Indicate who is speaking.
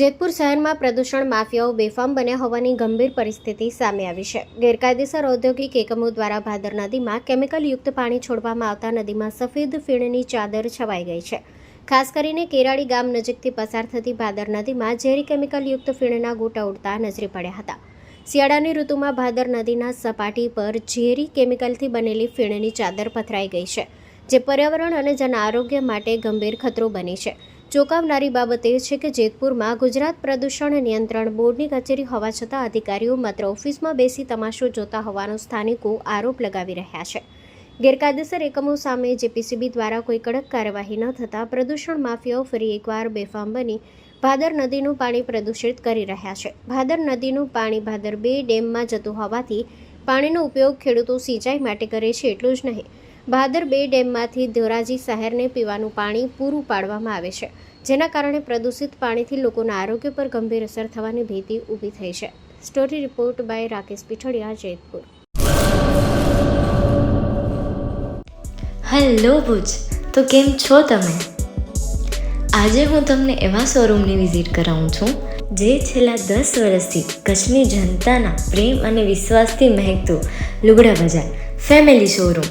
Speaker 1: જેતપુર શહેરમાં પ્રદૂષણ માફિયાઓ બેફામ બન્યા હોવાની ગંભીર પરિસ્થિતિ સામે આવી છે. ગેરકાયદેસર ઔદ્યોગિક એકમો દ્વારા ભાદર નદીમાં કેમિકલયુક્ત પાણી છોડવામાં આવતા નદીમાં સફેદ ફીણની ચાદર છવાઈ ગઈ છે. ખાસ કરીને કેરાળી ગામ નજીકથી પસાર થતી ભાદર નદીમાં ઝેરી કેમિકલયુક્ત ફીણના ગોટા ઉડતા નજરે પડ્યા હતા. શિયાળાની ઋતુમાં ભાદર નદીના સપાટી પર ઝેરી કેમિકલથી બનેલી ફીણની ચાદર પથરાઈ ગઈ છે, જે પર્યાવરણ અને જન આરોગ્ય માટે ગંભીર ખતરો બની છે. ચોંકાવનારી બાબત એ છે કે જેતપુરમાં ગુજરાત પ્રદૂષણ નિયંત્રણ બોર્ડની કચેરી હોવા છતાં અધિકારીઓ માત્ર ઓફિસમાં બેસી તમાશો જોતા હોવાનો સ્થાનિકો આરોપ લગાવી રહ્યા છે. ગેરકાયદેસર એકમો સામે જેપીસીબી દ્વારા કોઈ કડક કાર્યવાહી ન થતાં પ્રદૂષણ માફિયાઓ ફરી એકવાર બેફામ બની ભાદર નદીનું પાણી પ્રદૂષિત કરી રહ્યા છે. ભાદર નદીનું પાણી ભાદર બે ડેમમાં જતું હોવાથી પાણીનો ઉપયોગ ખેડૂતો સિંચાઈ માટે કરે છે એટલું જ નહીં. ભાદર બે ડેમમાંથી ધોરાજી શહેરને પીવાનું પાણી પૂરું પાડવામાં આવે છે, જેના કારણે પ્રદૂષિત પાણીથી લોકોના આરોગ્ય પર ગંભીર અસર થવાની ભીતિ ઊભી થઈ છે. Story report by Rakesh Pithadiya, Jetpur.
Speaker 2: Hello Bhuj, તો કેમ છો તમે? આજે હું તમને એવા શોરૂમની વિઝિટ કરાવું છું, જે છેલ્લા દસ વર્ષથી કચ્છની જનતાના પ્રેમ અને વિશ્વાસથી મહેકતું લુગડા બજાર ફેમિલી શોરૂમ